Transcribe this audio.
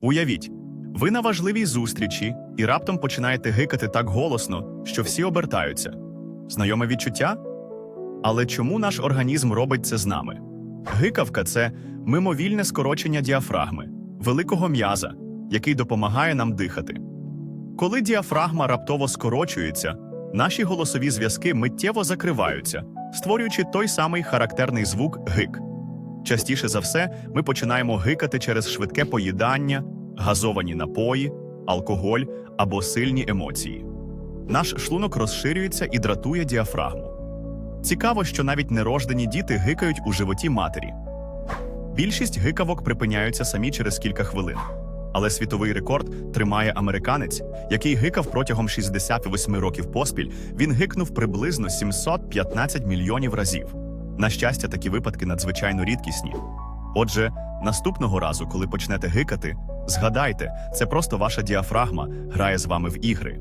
Уявіть, ви на важливій зустрічі і раптом починаєте гикати так голосно, що всі обертаються. Знайоме відчуття? Але чому наш організм робить це з нами? Гикавка це мимовільне скорочення діафрагми, великого м'яза, який допомагає нам дихати. Коли діафрагма раптово скорочується, наші голосові зв'язки миттєво закриваються, створюючи той самий характерний звук гик. Частіше за все, ми починаємо гикати через швидке поїдання, газовані напої, алкоголь або сильні емоції. Наш шлунок розширюється і дратує діафрагму. Цікаво, що навіть нерождені діти гикають у животі матері. Більшість гикавок припиняються самі через кілька хвилин. Але світовий рекорд тримає американець, який гикав протягом 68 років поспіль. Він гикнув приблизно 715 мільйонів разів. На щастя, такі випадки надзвичайно рідкісні. Отже, наступного разу, коли почнете гикати, згадайте, це просто ваша діафрагма грає з вами в ігри.